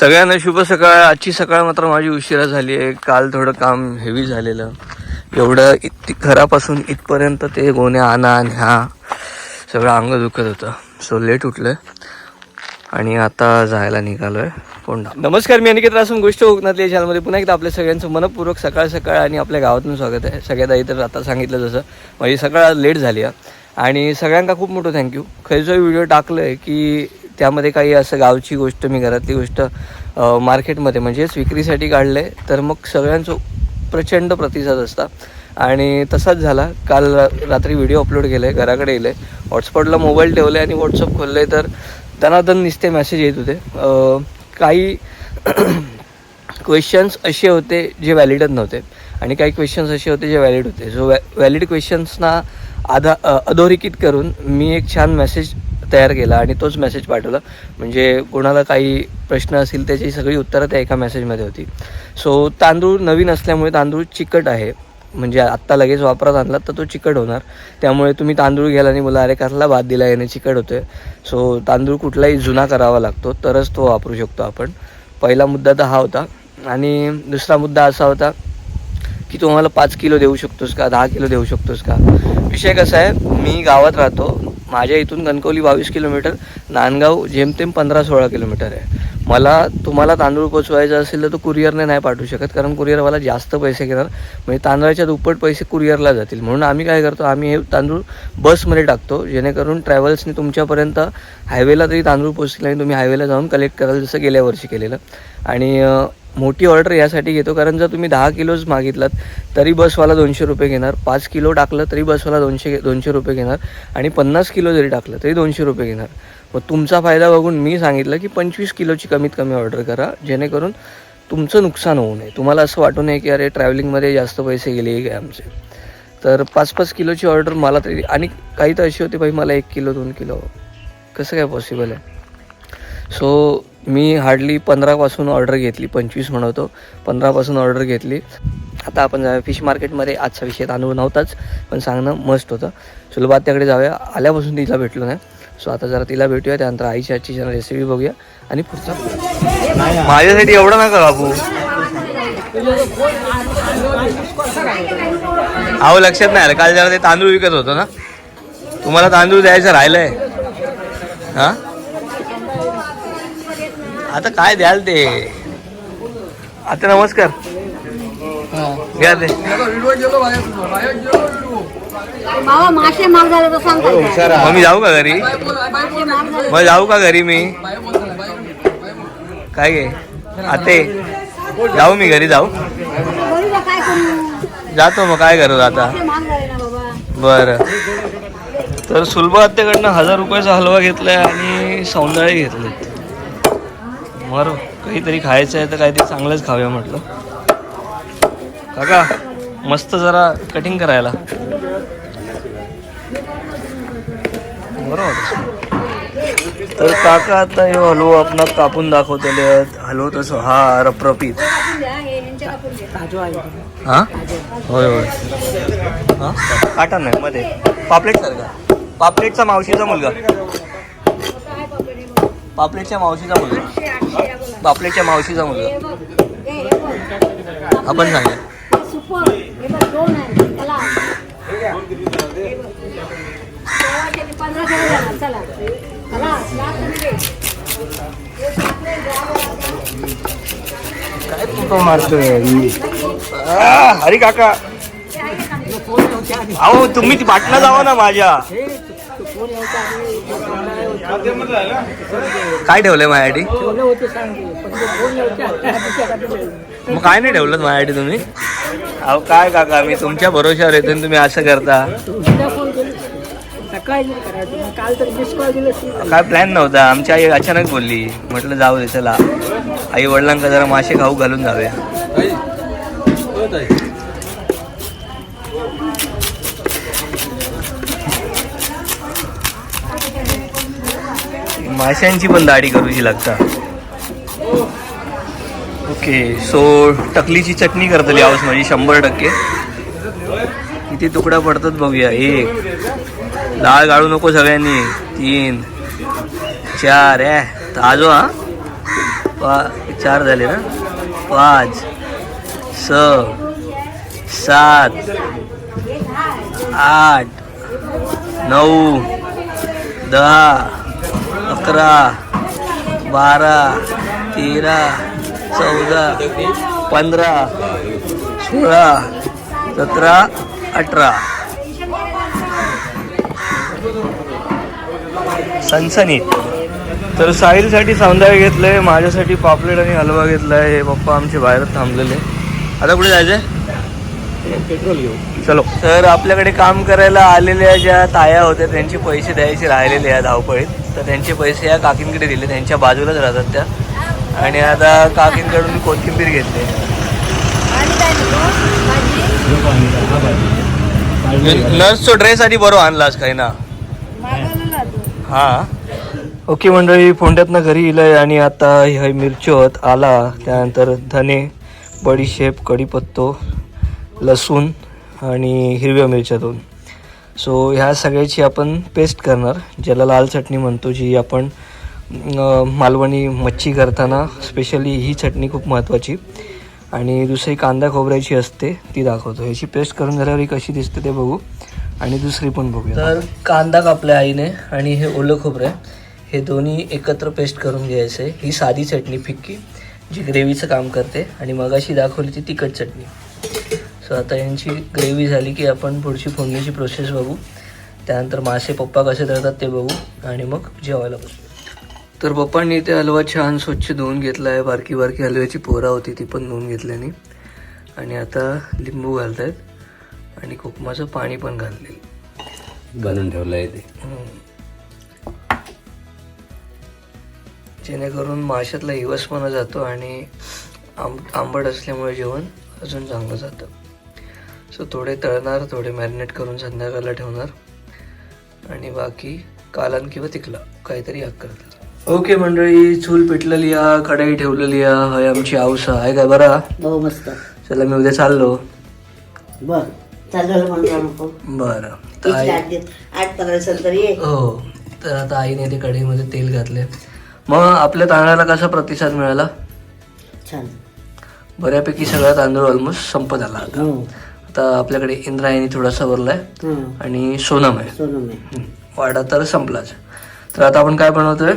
सगळ्यांना शुभ सकाळ. आजची सकाळ मात्र माझी उशिरा झाली आहे. काल थोडं काम हेवी झालेलं. एवढं इत घरापासून इथपर्यंत ते गोण्या आणा आणि ह्या सगळं अंग दुखत होतं. सो लेट उठलं आणि आता जायला निघालो आहे कोंडा. नमस्कार मी अनिकेत रासून गोष्ट कोकणातल्या या चॅनलमध्ये पुन्हा एकदा आपल्या सगळ्यांचं मनपूर्वक सकाळ सकाळ आणि आपल्या गावातून स्वागत आहे. सगळ्यात आधी तर आता सांगितलं जसं माझी सकाळ लेट झाली आहे. आणि सगळ्यांना खूप मोठं थँक्यू खरंच व्हिडिओ टाकलं आहे की त्यामध्ये काही असं गावची गोष्ट मी घरातली गोष्ट मार्केटमध्ये म्हणजेच विक्रीसाठी काढले तर मग सगळ्यांचं प्रचंड प्रतिसाद असता. आणि तसाच झाला. काल रात्री व्हिडिओ अपलोड केले घराकडे येले. हॉटस्पॉटला मोबाईल ठेवले आणि व्हॉट्सअप खोलले तर त्यांना तर निस्ते मेसेज येत होते. काही क्वेश्चन्स असे होते जे व्हॅलिडच नव्हते. आणि काही क्वेश्चन्स असे होते जे व्हॅलिड होते. सो व्हॅ व्हॅलिड क्वेश्चन्सना आधा अधोरेखित करून मी एक छान मेसेज तयार केला आणि तोच मेसेज पाठवला. म्हणजे कोणाला काही प्रश्न असतील त्याची सगळी उत्तरं त्या एका मेसेजमध्ये होती. सो तांदूळ नवीन असल्यामुळे तांदूळ चिकट आहे. म्हणजे आत्ता लगेच वापरात आणला तर तो चिकट होणार. त्यामुळे तुम्ही तांदूळ घ्याल आणि बोला अरे कसला भात दिला याने? चिकट होतोय. सो तांदूळ कुठलाही जुना करावा लागतो तरच तो वापरू शकतो आपण. पहिला मुद्दा तर हा होता. आणि दुसरा मुद्दा असा होता की तू मला पाच किलो देऊ शकतोस का दहा किलो देऊ शकतोस का? विषय कसा आहे मी गावात राहतो माझ्या इथून कणकवली बावीस किलोमीटर नांदगाव जेमतेम पंधरा सोळा किलोमीटर आहे. मला तुम्हाला तांदूळ पोचवायचा असेल तर तो कुरिअरने नाही पाठवू शकत कारण कुरिअरवाला जास्त पैसे घेणार. म्हणजे तांदळाच्या दुप्पट पैसे कुरिअरला जातील. म्हणून आम्ही काय करतो आम्ही हे तांदूळ बसमध्ये टाकतो जेणेकरून ट्रॅव्हल्सने तुमच्यापर्यंत हायवेला तरी तांदूळ पोचतील आणि तुम्ही हायवेला जाऊन कलेक्ट कराल जसं गेल्या वर्षी केलेलं. आणि मोठी ऑर्डर यासाठी घेतो. कारण जर तुम्ही दहा किलोच मागितलात तरी बसवाला दोनशे रुपये घेणार. पाच किलो टाकलं तरी बसवाला दोनशे दोनशे रुपये घेणार. आणि पन्नास किलो जरी टाकलं तरी दोनशे रुपये घेणार. मग तुमचा फायदा बघून मी सांगितलं की पंचवीस किलोची कमीत कमी ऑर्डर करा. जेणेकरून तुमचं नुकसान होऊ नये. तुम्हाला असं वाटू नये की अरे ट्रॅव्हलिंगमध्ये जास्त पैसे गेले काय आमचे. तर पाच पाच किलोची ऑर्डर मला तरी आणि काही तर अशी होती भाई मला एक किलो दोन किलो कसं काय पॉसिबल आहे? सो मी हार्डली पंधरापासून ऑर्डर घेतली पंचवीस म्हणवतो पंधरापासून ऑर्डर घेतली. आता आपण फिश मार्केटमध्ये आजचा विषय अनुभव नव्हताच पण सांगणं मस्त होतं. सुलभात त्याकडे जाऊया आल्यापासून तिला भेटलो नाही. सो आता जरा तिला भेटूया त्यानंतर आईची आजची जरा रेसिपी बघूया आणि पुढचा माझ्यासाठी एवढं नका बाबू. अहो लक्षात नाही आलं. काल जरा ते तांदूळ विकत होतो ना. तुम्हाला तांदूळ द्यायचं राहिलंय. हां? आता काय द्याल ते? आता नमस्कार. घ्या ते. बाबा मासे महाग झाले तर सांगतो मग मी जाऊ का घरी? मग जाऊ का घरी मी? काय गे? आते. जाऊ मी घरी जाऊ. जातो मग काय करू आता? बरं. तर सुलभ हत्तेकडनं हजार रुपयाचा हलवा घेतलाय आणि सौंदळे घेतले मर काहीतरी खायचं आहे तर काहीतरी चांगलंच खाऊया म्हटलं. काका मस्त जरा कटिंग करायला. बरोबर तर काका आता हे हलवा आपण कापून दाखवलेले आहेत. हलवत असो हा रपरपीत हे. हा? होय होय. हा? काटा नाही मध्ये. पापलेट सारखा. पापलेटचा मावशीचा मुलगा. पापलेटच्या मावशीचा मुलगा. आठशे, आठशे या बोला. पापलेटच्या मावशीचा मुलगा हे हे, हे. आपण सांगा हे हे हे. हे. काय फोटो मारतोय हरी काका अहो तुम्ही ती बाटला जावा ना माझ्या काय ठेवलंय माझ्यासाठी मग काय नाही ठेवलं माझ्यासाठी तुम्ही? अहो काय काका मी तुमच्या भरोशावर येतो आणि तुम्ही असं करता. काय प्लॅन नव्हता. आमची आई अचानक बोलली. म्हटलं जाऊ दे चला. आई वडिलांका जरा मासे खाऊ घालून जाऊया. माशांची पण दाढी करूची लागता. ओके सो टकलीची चटणी करतली आवाज माझी शंभर टक्के. किती तुकडा पडतात बघूया. एक डाळ गाळू नको सगळ्यांनी. तीन चार ए ताजो हा. पा चार झाले ना? पाच स सात आठ नऊ दहा अकरा बारा तेरा चौदा पंधरा सोळा सतरा अठरा. सनसनीत तर साहिलसाठी सौंदर्य घेतलंय माझ्यासाठी पापलेट आणि हलवा घेतलाय. हे पप्पा आमचे बाहेर थांबलेले. आता कुठे जायचंय? पेट्रोल घेऊ चलो. तर आपल्याकडे काम करायला आलेल्या ज्या ताया होत्या त्यांचे पैसे द्यायचे राहिलेले या धावपळीत. तर त्यांचे पैसे या काकींकडे दिले. त्यांच्या बाजूलाच राहतात त्या. आणि आता काकींकडून कोथिंबीर घेतली. नर्सचा ड्रेस आधी बरो आणलास काही ना? हा. ओके मंडळी फोंड्यातनं घरी इलंय आणि आता हे मिरच्योत आला. त्यानंतर धने बडीशेप कढीपत्तो लसूण आणि हिरव्या मिरच्या दोन. सो ह्या सगळ्याची आपण पेस्ट करणार. ज्याला लाल चटणी म्हणतो जी आपण मालवणी मच्छी करताना स्पेशली ही चटणी खूप महत्त्वाची आणि दुसरी कांदा खोबऱ्याची असते ती दाखवतो. ह्याची पेस्ट करून झाल्यावर ही कशी दिसते ते बघू. आणि दुसरी पण बघूया. तर कांदा कापल्या आईने आणि हे ओलं खोबरं आहे. हे दोन्ही एकत्र पेस्ट करून घ्यायचं. आहे ही साधी चटणी फिक्की जी ग्रेव्हीचं काम करते. आणि मगाशी दाखवली ती तिखट चटणी. सो आता यांची ग्रेव्ही झाली की आपण पुढची फोडणीची प्रोसेस बघू. त्यानंतर मासे पप्पा कसे धरतात ते बघू आणि मग जेवायला बसू. तर पप्पांनी ते हलवा छान स्वच्छ धुवून घेतला आहे. बारकी बारकी हलव्याची पोरा होती ती पण धुवून घेतल्याने आणि आता लिंबू घालत आहेत आणि कोकमाचं पाणी पण घालले बनवून ठेवलं आहे ते जेणेकरून माशातला हिवसपणा जातो आणि आंब आंबट असल्यामुळे जेवण अजून चांगलं जातं. सो थोडे तळणार थोडे मॅरिनेट करून संध्याकाळला ठेवणार. आणि बाकी कालन किंवा तिकला काहीतरी याक करतात ओके मंडळी चूल पेटलेली आहे कढाई ठेवलेली आहे हय आमची आवसा आहे. काय बरा? हो मस्त. चला मी उद्या चाललो. बर. बरं. तर आई आठ पंधरा ये. हो. तर आता आईने ते कढईमध्ये तेल घातले. मग आपल्या तांदळाला कसा प्रतिसाद मिळाला? छान. बऱ्यापैकी सगळा तांदूळ ऑलमोस्ट संपत आला आता. हो. आता आपल्याकडे इंद्रायणी थोडासा भरलाय हं. आणि सोनम आहे. सोनम आहे. वाडा तर संपलाच. तर आता आपण काय बनवतोय?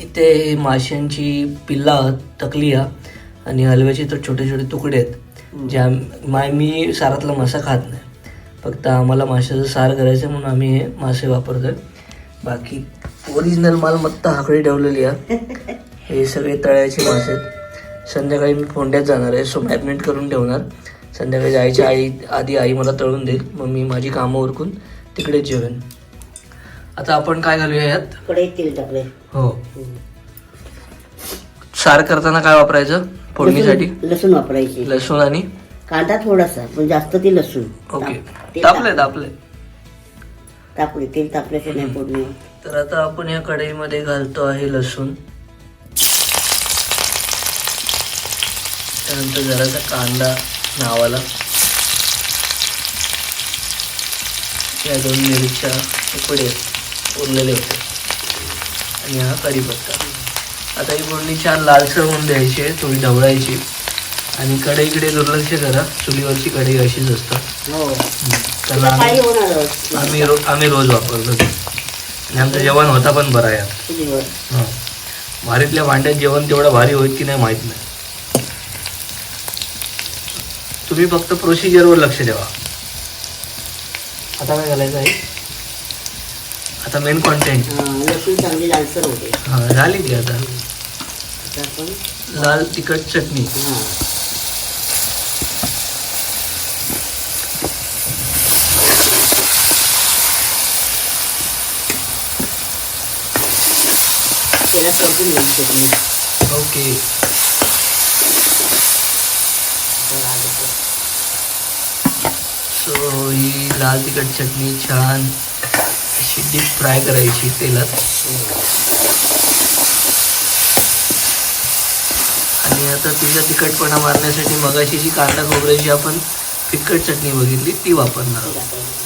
इथे माशांची पिल्ला तकलिया आणि हलव्याचे तर छोटे छोटे तुकडे आहेत. ज्या मा मी सारातला मासा खात नाही. फक्त आम्हाला माशाचं सार करायचं म्हणून आम्ही हे मासे वापरतोय. बाकी ओरिजिनल मालमत्ता हाकडी ठेवलेली आहे हे सगळे तळ्याचे मासे आहेत. संध्याकाळी मी फोंड्यात जाणार आहे सो मॅरिनेट करून ठेवणार. संध्याकाळी जायच्या आई आधी आई मला तळून देईल. मग मी माझी कामं उरकून तिकडेच जेवेन. आता आपण काय घालूया यात? तेल टाकले हो. सार करताना काय वापरायचं? फोडणीसाठी? लसूण- वापरायची. लसूण आणि? कांदा थोडासा पण जास्त ते लसूण. ओके. तापले ताप- तापले. तापले तेल तापल्याचे नाही फोडणी. तर आता आपण या कढईमध्ये घालतो आहे लसूण. त्यानंतर जरासा कांदा. नावाला. या दोन मिरच्या तुकडे उरलेले होते. आणि हा कढीपत्ता. आता ही फोडणी छान लालसर होऊन द्यायची आहे थोडी ढवळायची. आणि कढईकडे दुर्लक्ष करा चुलीवरची कढई अशीच असतात. हो. त्याला आम्ही रो आम्ही रोज वापरतो. ते. आणि आमचं जेवण होता पण बरा हं. भारीतल्या भांड्यात जेवण तेवढं भारी होईल की नाही माहीत नाही. तुम्ही फक्त प्रोसिजरवर लक्ष द्यावा आता काय घालायचं आहे? आता मेन कॉन्टेंट हं, लसूण चांगली लालसर होते. हा झाली ती आता. आता आपण लाल तिखट चटणी. हां. त्याला करून घ्यायची चटणी. ओके आता लागतं. सो ही लाल तिखट चटणी छान अशी डीप फ्राय करायची तेलात. आणि आता तिचा तिखटपणा मारण्यासाठी मगाशी जी कांदा खोबऱ्याची आपण तिखट चटणी बघितली ती वापरणार आहोत.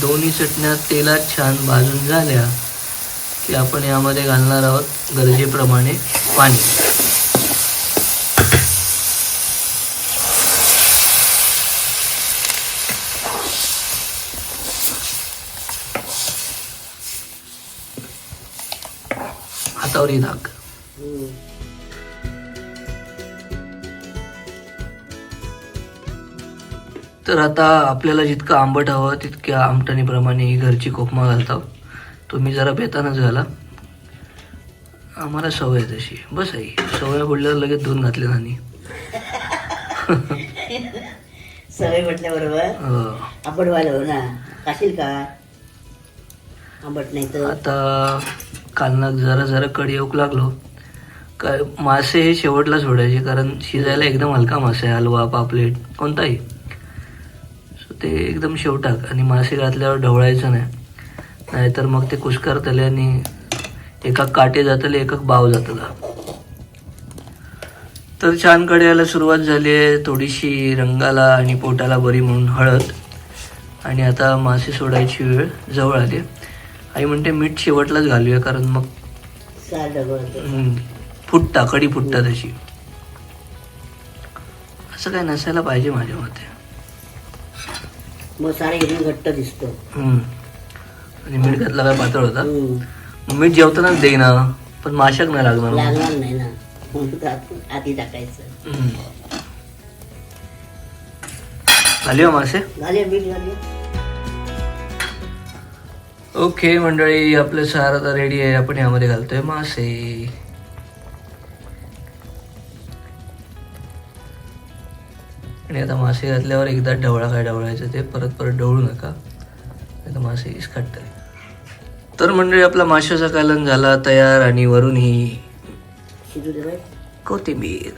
दोन्ही चटण्या तेलात छान भाजून झाल्या की आपण यामध्ये घालणार आहोत गरजेप्रमाणे पाणी. हातावरी धाक. तर आता आपल्याला जितकं आंबट हवं तितक्या आमटणीप्रमाणे ही घरची कोकमा घालतो तुम्ही जरा बेतानच घाला. आम्हाला सवय आहे तशी. बस आई सवय पडल्यावर लगेच दोन घातले सवय म्हटल्याबरोबर आंबट हो ना. खाशील का? आंबट नाही तर? आता कालना जरा जरा कडी येऊक लागलो. काय मासे हे शेवटला सोडायचे कारण शिजायला एकदम हलका मासे आहे हलवा पापलेट. कोणताही ते एकदम शेवटाक आणि मासे घातल्यावर ढवळायचं नाही. नाहीतर मग ते कुस्कारतले आणि एका काटे जातले एका बाव जातला. तर छानकडे यायला सुरुवात झाली आहे. थोडीशी रंगाला आणि पोटाला बरी म्हणून हळद. आणि आता मासे सोडायची वेळ जवळ आली. आई म्हणते मीठ शेवटलाच घालूया कारण मग फुटता कडी फुटता तशी. असं काय नसायला पाहिजे माझ्या मते. मग सारा एकदम घट्ट दिसतो हम्म. आणि मीठ घातला काय पातळ होता हम्म. मग मीठ जेवतानाच देईना पण माशाक नाही लागणार. लागणार नाही ना म्हणून तर आत- आधी टाकायचं हम्म. झाली हो मासे ओके मंडळी आपलं सार आता रेडी आहे आपण यामध्ये घालतोय मासे आणि आता मासे घातल्यावर एकदा ढवळा काय ढवळायचं ते परत परत ढवळू नका. तर मासे इसकाटतील तर मंडळी आपला माशाचा कालन झाला तयार आणि वरून ही कोथिंबीर.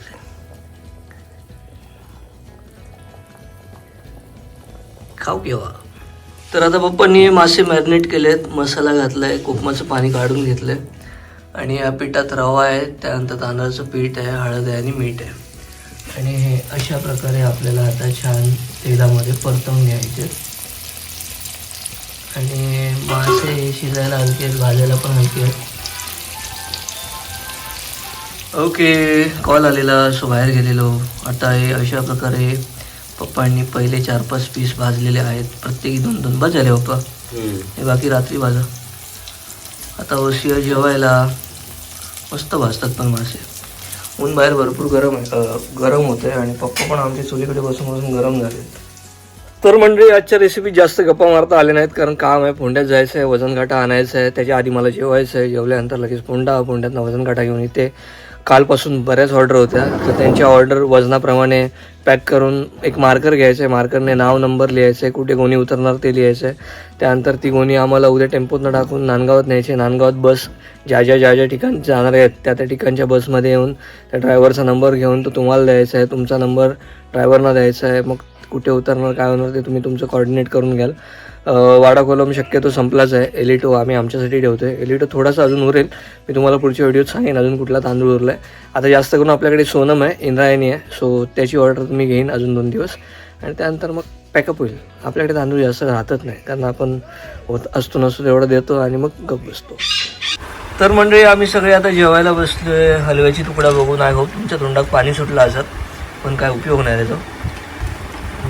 खाऊ केव्हा तर आता पप्पांनी मासे मॅरिनेट केलेत मसाला घातलाय कोकमाचं पाणी काढून घेतलंय. आणि या पिठात रवा आहे त्यानंतर तांदळाचं पीठ आहे हळद आहे आणि मीठ आहे. आणि हे अशा प्रकारे आपल्याला आता छान तेलामध्ये परतवून घ्यायचे. आणि मासे हे शिजायला हलके आहेत भाजायला पण हलके आहेत. ओके कॉल आलेला सो बाहेर गेलेलो. आता हे अशा प्रकारे पप्पांनी पहिले चार पाच पीस भाजलेले आहेत. प्रत्येकी दोन दोन झाले पप्पा. हे बाकी रात्री भाजा. आता वशिया जेवायला मस्त भाजतात पण मासे. ऊन बाहेर भरपूर गरम आहे गरम होत आहे आणि पप्पा पण आमच्या चुलीकडे बसून बसून गरम झाले तर मंडळी आजच्या रेसिपी जास्त गप्पा मारता आले नाहीत कारण काम आहे पोंड्यात जायचं आहे वजनकाटा आणायचं आहे त्याच्या आधी मला जेवायचं आहे जेवल्यानंतर लगेच पोंडा पोंड्यातनं वजनकाटा घेऊन येते कालपासून बऱ्याच ऑर्डर होत्या. तर त्यांच्या ऑर्डर वजनाप्रमाणे पॅक करून एक मार्कर घ्यायचं आहे मार्करने नाव नंबर लिहायचं आहे कुठे गोणी उतरणार ते लिहायचं आहे त्यानंतर ती गोणी आम्हाला उद्या टेम्पोतनं टाकून नांदगावात न्यायची नांदगावात बस ज्या ज्या ज्या ज्या ठिकाणी जाणार आहेत त्या त्या ठिकाणच्या बसमध्ये येऊन त्या ड्रायव्हरचा नंबर घेऊन तो तुम्हाला द्यायचा आहे तुमचा नंबर ड्रायव्हरना द्यायचा आहे मग कुठे उतरणार काय होणार ते तुम्ही तुमचं कॉर्डिनेट करून घ्याल. वाडा कोलम शक्यतो संपलाच आहे. एलिटो आम्ही आमच्यासाठी ठेवतो आहे एलिटो थोडासा अजून उरेल. मी तुम्हाला पुढच्या व्हिडिओत सांगेन अजून कुठला तांदूळ उरला आहे आता जास्त करून आपल्याकडे सोनम आहे इंद्रायणी आहे. सो त्याची ऑर्डर तुम्ही घेईन अजून दोन दिवस. आणि त्यानंतर मग पॅकअप होईल. आपल्याकडे तांदूळ जास्त राहतच नाही. कारण आपण होत असतो नसतो तेवढं देतो आणि मग गप बसतो. तर मंडळी आम्ही सगळे आता जेवायला बसलोय. हलव्याची तुकडा बघून आय होप तुमच्या तोंडात पाणी सुटलं असत पण काय उपयोग नाही त्याचा.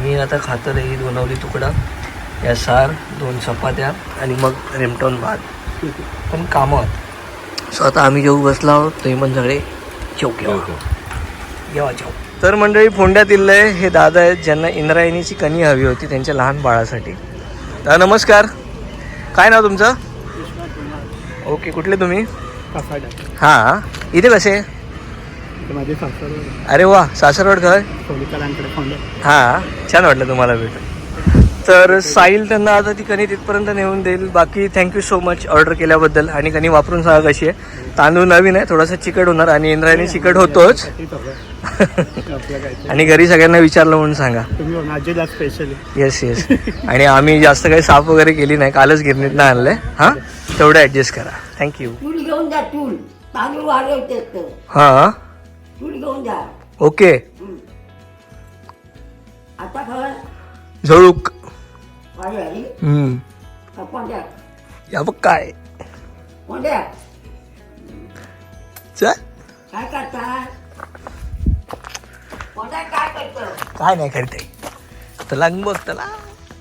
मी आता खातर ही बनवली तुकडा. या सार दोन चपात्या आणि मग रेमटॉन भात. पण कामात सो आता आम्ही जेऊ बसला आहोत तुम्ही पण सगळे चौक जेवा जेव. तर मंडळी फोंड्यात इल्लय हे दादा आहेत ज्यांना इंद्रायणीची कणी हवी होती त्यांच्या लहान बाळासाठी. दादा नमस्कार. काय नाव तुमचं? ओके कुठले तुम्ही? हां इथे कसे? माझे अरे वा सासरवाड सोनिकारांकडे फोन हां छान वाटलं तुम्हाला भेटून तर साहिल त्यांना आता ती कणी तिथपर्यंत नेऊन देईल बाकी थँक्यू सो मच ऑर्डर केल्याबद्दल आणि कणी वापरून सांगा कशी आहे तांदूळ नवीन आहे थोडासा चिकट होणार आणि इंद्रायणी चिकट होतोच काय आणि घरी सगळ्यांना विचारलं म्हणून सांगा स्पेशली येस येस आणि आम्ही जास्त काही साफ वगैरे केली नाही कालच गिरणीतनं आणलंय हां तेवढं ॲडजस्ट करा थँक्यू हां चूल घेऊन जा. ओके. आता खबर झळूक. हम्म. या बघ काय. कोंड्या चल. काय करता? कोंड्या काय करतो? काय नाही करते त्याला बघ त्याला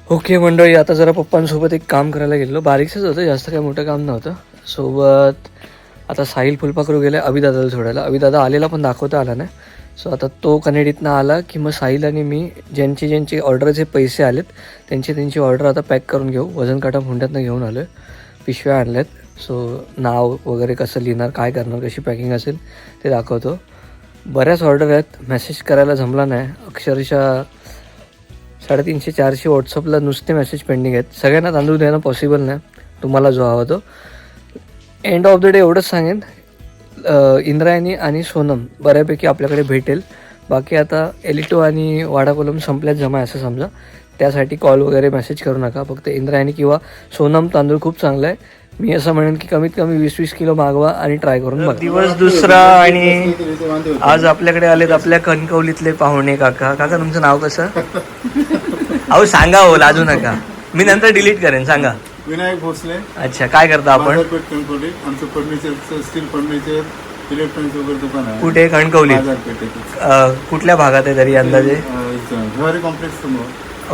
ओके मंडळी आता जरा पप्पांसोबत एक काम करायला गेलो बारीकसंच होतं जास्त काही मोठं काम नव्हतं. सोबत आता साहिल फुलपाखरू गेले अभिदादाला सोडायला. अभिदादा आलेला पण दाखवता आला नाही. सो आता तो कनेडीतनं आला की मग साहिल आणि मी ज्यांचे ज्यांचे ऑर्डरचे पैसे आलेत त्यांची त्यांची ऑर्डर आता पॅक करून घेऊ. वजन काटा हुंड्यातनं घेऊन आलो आहे पिशव्या आणल्यात. सो नाव वगैरे कसं लिहिणार काय करणार कशी पॅकिंग असेल ते दाखवतो. बऱ्याच ऑर्डर आहेत. मेसेज करायला जमला नाही. अक्षरशः साडेतीनशे चारशे व्हॉट्सअपला नुसते मेसेज पेंडिंग आहेत. सगळ्यांना तांदूळ देणं पॉसिबल नाही. तुम्हाला जो हवा तो. एंड ऑफ द डे एवढंच सांगेन. इंद्रायणी आणि सोनम बऱ्यापैकी आपल्याकडे भेटेल. बाकी आता एलिटो आणि वाडाकोलम संपल्यात जमा आहे असं समजा. त्यासाठी कॉल वगैरे मेसेज करू नका. फक्त इंद्रायणी किंवा सोनम तांदूळ खूप चांगला आहे. मी असं म्हणेन की कमीत कमी वीस वीस किलो मागवा आणि ट्राय करून बघा. दिवस दुसरा आणि आज आपल्याकडे आलेत आपल्या कणकवलीतले पाहुणे काका. काका तुमचं नाव कसं? अहो सांगा हो लाजू नका. मी नंतर डिलीट करेन सांगा. विनायक भोसले. अच्छा काय करता आपण? बाजारपेठ कणकवली आमचं फर्निचरचं स्टील फर्निचर इलेक्ट्रॉनिक्स वगैरे दुकान आहे. कुठे? कणकवली. अ, कुठल्या भागात आहे तरी अंदाजे? ज्वारी कॉम्प्लेक्स समोर.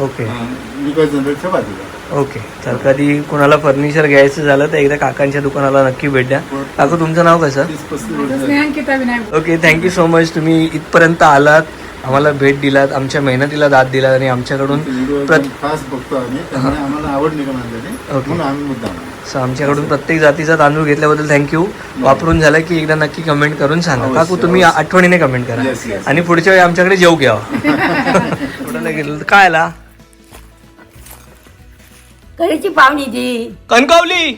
ओके. अं, विकास जनरेटच्या बाजूला. ओके. तर कधी कोणाला फर्निचर घ्यायचं झालं तर एकदा काकांच्या दुकानाला नक्की भेट द्या. काकू तुमचं नाव कसं? तीस पस्तीस वर्ष ओके थँक्यू सो मच तुम्ही इथपर्यंत आलात. आम्हाला भेट दिलात आमच्या मेहनतीला दाद दिलात आणि आमच्याकडून खास बघतो आम्ही आम्हाला आवड. म्हणून आम्ही सो आमच्याकडून प्रत्येक जातीचा तांदूळ घेतल्याबद्दल थँक्यू वापरून झालं की एकदा नक्की कमेंट करून सांगा. काकू तुम्ही. आठवणीने कमेंट करा. आणि पुढच्या वेळी आमच्याकडे जेव कुठं गेलो? काय आला? कधीची पाहुणी ती कणकावली.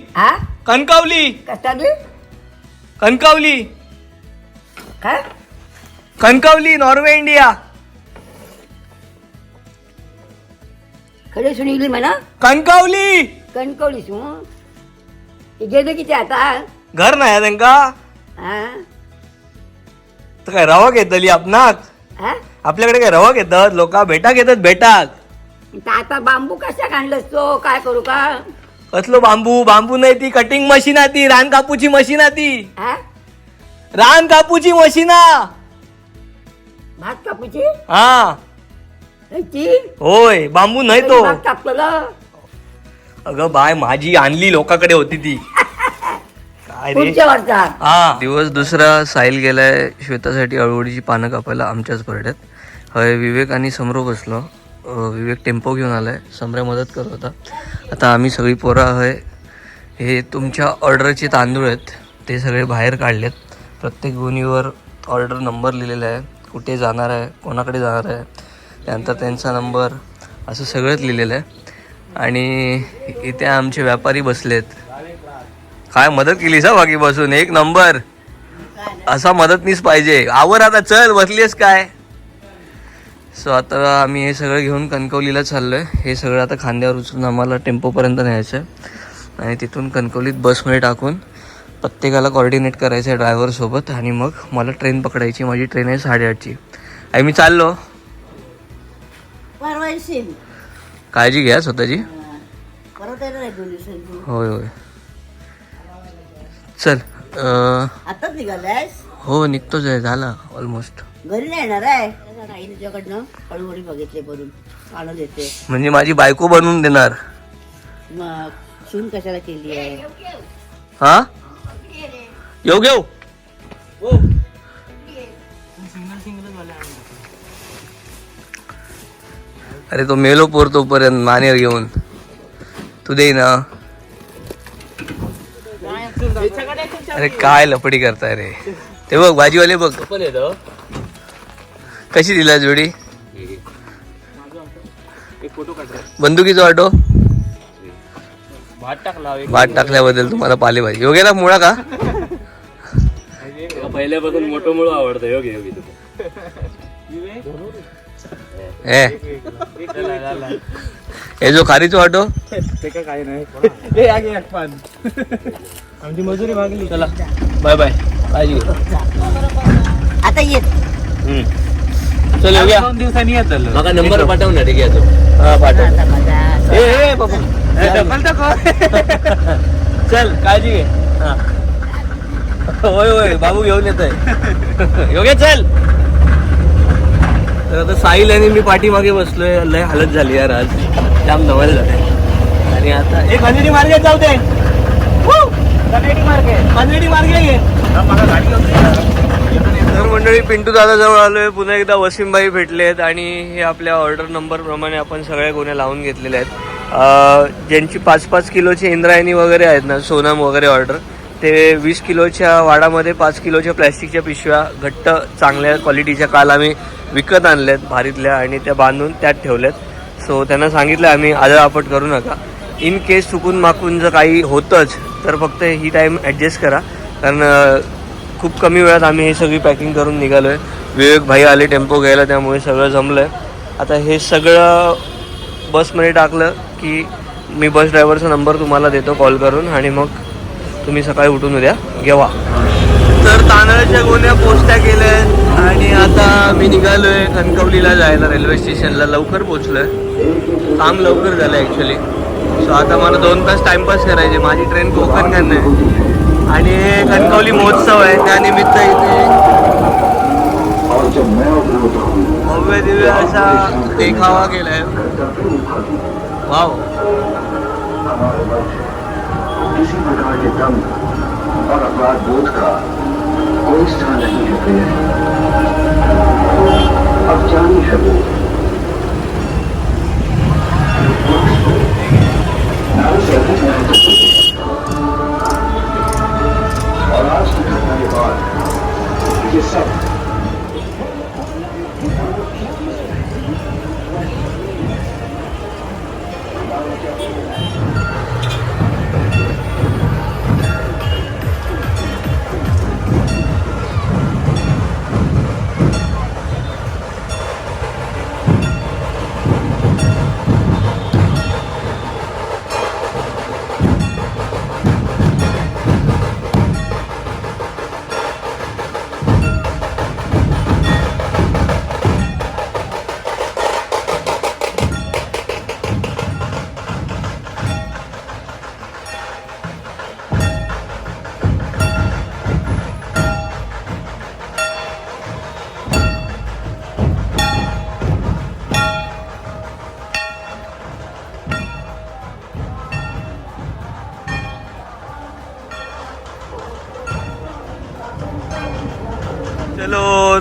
कणकावली. कणकावली. काय? Kankavli Norway India. खडे म्हणा. कणकावली. कणकवली सु गेलो किती आता? घर नाही आहे त्यांका. हा? तर काय रवा घेतली आपणाक? हा? आपल्याकडे काय रवा घेतात? लोक भेटा घेतात भेटाक तर आता बांबू कशा आणलंस तो? काय करू का? कसलो बांबू? बांबू नाही ती कटिंग मशीन आहे ती रान कापूची मशीन आहे ती. हा? रान कापूची मशीन आ. भात कापूची हा. ती होय बांबू नाही तो. भात कापलं अगं बाय माझी आणली लोकांकडे होती ती. काय रे? पुढच्या वर्षात हा. दिवस दुसरा साहिल गेलाय श्वेतासाठी अळवडीची पानं कापायला आमच्याच परड्यात हय विवेक आणि समरो बसलो. अं, विवेक टेम्पो घेऊन आलाय. समऱ्या मदत करत होता. आता आम्ही सगळी पोरं हय हे तुमच्या ऑर्डरचे तांदूळ आहेत. ते सगळे बाहेर काढलेत. प्रत्येक गुणीवर ऑर्डर नंबर लिहिलेला आहे. कुठे जाणार आहे कोणाकडे जाणार आहे त्यानंतर त्यांचा नंबर असं सगळंच लिहिलेलं आहे. आणि इथे आमचे व्यापारी बसलेत. काय मदत केलीस हा बाकी बसून? एक नंबर. असा मदतनीच पाहिजे. आवर आता चल बसलीस काय? सो आता आम्ही हे सगळं घेऊन कणकवलीला चाललोय. हे सगळं आता खांद्यावर उचलून आम्हाला टेम्पोपर्यंत न्यायचं आहे आणि तिथून कणकवलीत बसमध्ये टाकून प्रत्येकाला कॉर्डिनेट करायचं आहे ड्रायव्हरसोबत आणि मग मला ट्रेन पकडायची माझी ट्रेन आहे साडेआठची. आई मी चाललो. काळजी घ्या स्वतःची. होय होय. चल अं, आताच निघालायस? हो निघतोच आहे झाला ऑलमोस्ट घरी नाही येणार आहे? तुझ्याकडनं हळूहळू बघितले आणून देते. म्हणजे माझी बायको बनवून देणार. मग सून कशाला केली आहे? हा? येऊ घेऊ. अरे तो मेलो पोर तोपर्यंत मानेर घेऊन. तू दे ना. अरे काय लपडी करताय रे. ते बघ भाजीवाले बघ. कशी दिला जोडी? बंदुकीचा ऑटो? भात टाकल्याबद्दल तुम्हाला पालेभाजी. योग्याला मुळा का? पहिल्यापासून मोठं मुळ आवडतं योग्य योग्य हे हे जो खारीचो ऑटो ते काय काही नाही. ए आगे एक पान आमची मजुरी मागली. चला बाय बाय काळजी घे. आता येत चल येऊया. दोन दिवसांनी येत मग नंबर पाठव ना ठीक आहे तो हा पाठव. ए ए बाबा. ढकलतो कोण? चल काळजी घे. हा. होय होय बाबू घेऊन येत आहे हो, योगे चल. तर आता साहिल आणि मी पाठीमागे बसलोय. लय हालत झाली यार आज. जाम नवल झाले. आणि आता एक कन्वेटी मार्गे जाऊ दे. मार्ग मार्गे तर मंडळी पिंटू दादा जवळ आलोय. पुन्हा एकदा वसीमबाई भेटले आहेत आणि हे आपल्या ऑर्डर नंबर प्रमाणे आपण सगळ्या गोण्या लावून घेतलेल्या आहेत. ज्यांची पाच पाच किलोची इंद्रायणी वगैरे आहेत ना सोनम वगैरे ऑर्डर ते वीस किलोच्या वाडामध्ये पाच किलोच्या प्लॅस्टिकच्या पिशव्या घट्ट चांगल्या क्वालिटीच्या काल आम्ही विकत आणल्यात भारीतल्या आणि त्या बांधून त्यात ठेवल्यात. सो त्यांना सांगितलं आम्ही आदळआपट करू नका. इन केस चुकून माकून जर काही होतंच तर फक्त ही टाईम ॲडजस्ट करा. कारण खूप कमी वेळात आम्ही हे सगळी पॅकिंग करून निघालो आहे विवेक भाई आले टेम्पो घ्यायला त्यामुळे सगळं जमलं आहे आता हे सगळं बसमध्ये टाकलं की मी बस ड्रायव्हरचा नंबर तुम्हाला देतो कॉल करून आणि मग तुम्ही सकाळी उठून उद्या घेवा तर तांदळाच्या गोण्या पोचत्या केल्या आहेत आणि आता मी निघालोय कणकवलीला जायला रेल्वे स्टेशनला लवकर पोचलोय. काम लवकर झालं ॲक्च्युली सो आता मला दोन तास टाइमपास करायचे. माझी ट्रेन कोकण आहे. आणि हे कणकवली महोत्सव आहे. त्यानिमित्त इथे भव्य दिव्य असा देखावा केलाय. वाव. किसी प्रकार के दम और अपराध बोध का कोई स्थान नहीं है प्रिय। अब जानी है वो। और आज की घटना के बाद ये सब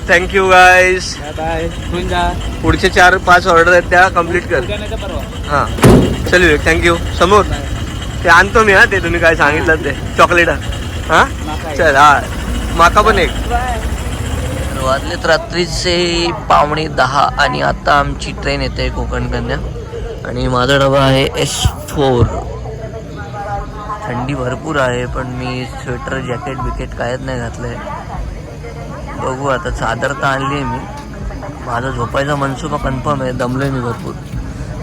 थँक्यू गाईज बाय जा. पुढचे चार पाच ऑर्डर आहेत त्या कंप्लीट कर. उद्या नाही तर परवा. हां. चल विवेक थँक्यू समोर. ते आणतो मी हा ते तुम्ही काय सांगितलं ते. चॉकलेट हा. चल हा. माका पण एक. वाजलेत रात्रीचे पावणे दहा आणि आता आमची ट्रेन येते कोकण कन्या आणि माझा डबा आहे एस फोर थंडी भरपूर आहे पण मी स्वेटर जॅकेट बिकेट कायच नाही घातलंय. बघू आता चादर तर आणली आहे मी. माझा झोपायचा मनसुबा कन्फर्म आहे दमलो आहे मी भरपूर.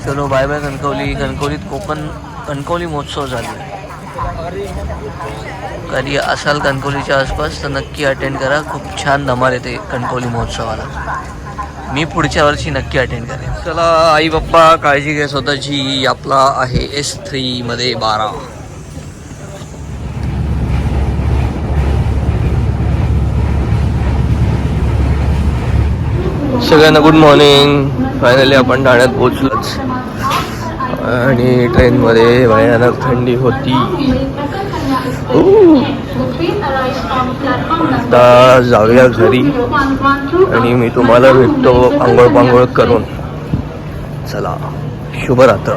चलो बाय बाय कणकवली. कणकवलीत कोकण कणकवली महोत्सव झाले कधी असाल कणकवलीच्या आसपास तर नक्की अटेंड करा. खूप छान धमाल येते कणकवली महोत्सवाला. मी पुढच्या वर्षी नक्की अटेंड करेन. चला आई बाप्पा काळजी घ्या स्वतःची. आपला आहे एस थ्रीमध्ये बारा. सगळ्यांना गुड मॉर्निंग फायनली आपण ठाण्यात पोचलोच आणि ट्रेनमध्ये भयानक थंडी होती. आता जाऊया घरी. आणि मी तुम्हाला भेटतो आंघोळ पांघोळ करून. चला शुभरात्र.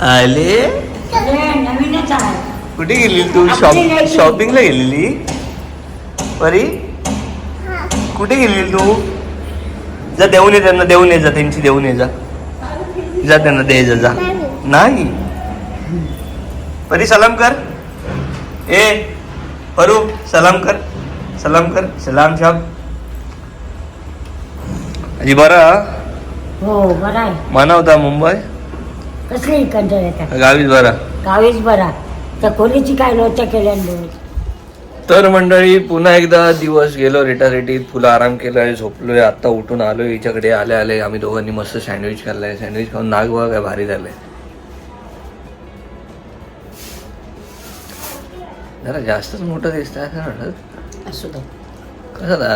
आले? नवीनच आहे. कुठे गेली तू? शॉप शॉपिंगला गेलेली? परी कुठे गेलेली तू? जा देऊन ये त्यांना देऊन ये जा त्यांची देऊन ये जा. जा त्यांना दे जा जा. नाही परी सलाम कर. ए परू सलाम कर. सलाम कर. सलाम छाप अजी बरा हो? बरा आहे. माना होता मुंबई? कसली कंटाळ येतात गावीच बरा. गावीच बरा. त्या खोलीची काय लोचा केल्यानं? तर मंडळी पुन्हा एकदा दिवस गेलो रेटारेटीत फुलं आराम केलाय झोपलोय. आता उठून आलोय हिच्याकडे आले आले. आम्ही दोघांनी मस्त सँडविच खाल्लाय. सँडविच खाऊन नाग बघा काय भारी झालंय. जरा जास्तच मोठं दिसतंय असं वाटत. असू दे. कसं दा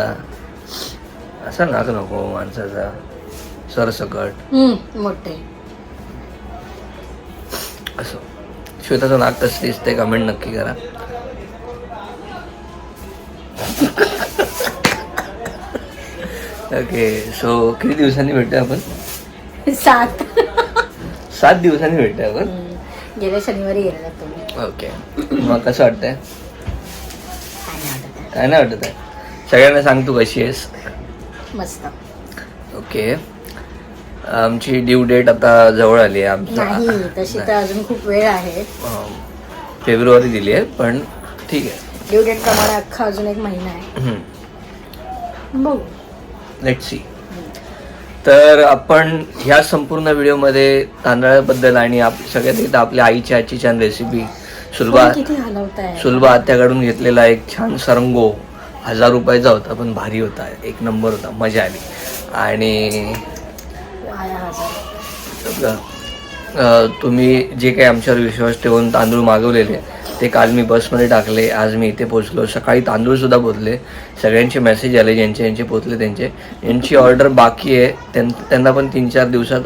असा नाक नको माणसाचा. सरसकट मोठे. असं. श्वेताचं नाक कसं दिसतंय कमेंट नक्की करा. ओके सो किती दिवसांनी भेटतोय आपण? सात. सात दिवसांनी भेटतोय आपण? गेल्या शनिवारी गेलेला तुम्ही. ओके मग कसं वाटतंय? काय नाही वाटत आहे. काय नाही वाटत आहे? सगळ्यांना सांग तू कशी आहेस? मस्त. ओके आमची ड्यू डेट आता जवळ आली आहे नाही आमचा तशी तर अजून खूप वेळ आहे. अं, फेब्रुवारी दिली आहे पण ड्यू डेट प्रमाणे अख्खा अजून एक महिना आहे. बघू. लेट सी तर आपण ह्या संपूर्ण व्हिडिओमध्ये तांदळाबद्दल आणि आप सगळ्यात एकदा आपल्या आईच्या आजची छान रेसिपी सुलभा सुलभा आत्याकडून घेतलेला एक छान सरंगो. हजार रुपयाचा होता पण भारी होता. एक नंबर होता. मजा आली. आणि तुम्ही जे काही आमच्यावर विश्वास ठेवून तांदूळ मागवलेले ते काल मी बसमध्ये टाकले आज मी इथे पोचलो सकाळी तांदूळसुद्धा पोचले सगळ्यांचे मेसेज आले ज्यांचे ज्यांचे पोचले त्यांचे. यांची ऑर्डर बाकी आहे. त्यां त्यांना पण तीन चार दिवसात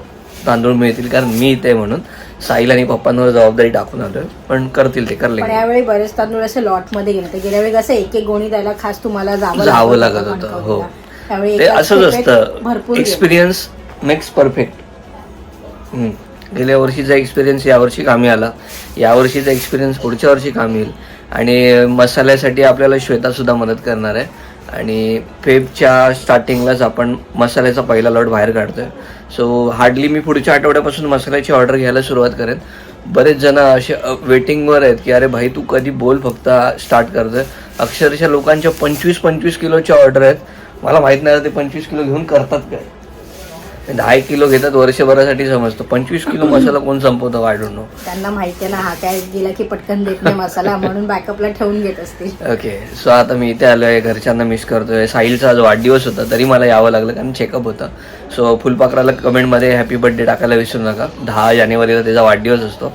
तांदूळ मिळतील कारण मी इथे म्हणून. साईल आणि पप्पांवर जबाबदारी टाकून आलोय. पण करतील ते करले. यावेळी बरेच तांदूळ असे लॉटमध्ये गेले. होते गेल्या वेळी कसं एक एक गोणी द्यायला खास तुम्हाला जावं लागत होतं हो. ते असंच असतं. भरपूर. एक्सपिरियन्स मेक्स परफेक्ट गेल्या वर्षीचा एक्सपिरियन्स यावर्षी कामी आला. यावर्षीचा एक्सपिरियन्स पुढच्या वर्षी कामी येईल. आणि मसाल्यासाठी आपल्याला श्वेतासुद्धा मदत करणार आहे. आणि फेबच्या स्टार्टिंगलाच आपण मसाल्याचा पहिला लॉट बाहेर काढतोय. सो हार्डली मी पुढच्या आठवड्यापासून मसाल्याची ऑर्डर घ्यायला सुरुवात करेन. बरेच जण असे वेटिंगवर आहेत की अरे भाई तू कधी बोल फक्त स्टार्ट करतोय. अक्षरशः लोकांच्या पंचवीस पंचवीस किलोच्या ऑर्डर आहेत. मला माहीत नाही ते पंचवीस किलो घेऊन करतात काय. दहा एक किलो घेतात वर्षभरासाठी समजतं. पंचवीस किलो मसाला कोण संपवतं वाढून? त्यांना माहिती आहे ना हा काय गेला की पटकन देत नाही मसाला म्हणून बॅकअपला ठेवून घेत असतील. ओके सो आता मी इथे आलो आहे घरच्यांना मिस करतोय. साहिलचा आज वाढदिवस होता तरी मला यावं लागलं कारण चेकअप होता. सो फुलपाखराला कमेंटमध्ये हॅपी बर्थडे टाकायला विसरू नका. दहा जानेवारीला त्याचा वाढदिवस असतो.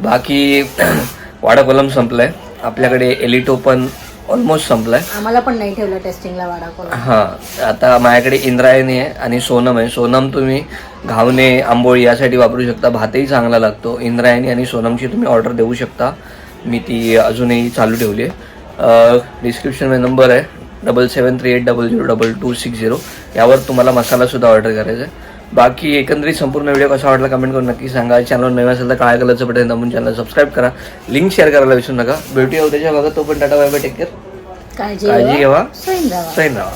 बाकी वाडा कोलम संपलाय. आपल्याकडे एलिटो पण ऑलमोस्ट संपलाय. आम्हाला पण नाही ठेवलं टेस्टिंगला वाडा हां आता माझ्याकडे इंद्रायणी आहे आणि सोनम आहे. सोनम तुम्ही घावणे आंबोळी यासाठी वापरू शकता. भातही चांगला लागतो. इंद्रायणी आणि सोनमची तुम्ही ऑर्डर देऊ शकता. मी ती अजूनही चालू ठेवली आहे. डिस्क्रिप्शनमध्ये नंबर आहे. Double seven three eight double zero double two six zero यावर तुम्हाला मसालासुद्धा ऑर्डर करायचा आहे. बाकी एकंदरीत संपूर्ण व्हिडिओ कसा वाटला कमेंट करून नक्की सांगा. चॅनल नवीन असेल तर काळ्या कलरचं बटन दाबून चॅनल सबस्क्राईब करा. लिंक शेअर करायला विसरू नका. भेटूया उद्याच्या बघा तो पण tata bye bye take care काळजी काळजी घ्या. घ्यावा सैन राहा.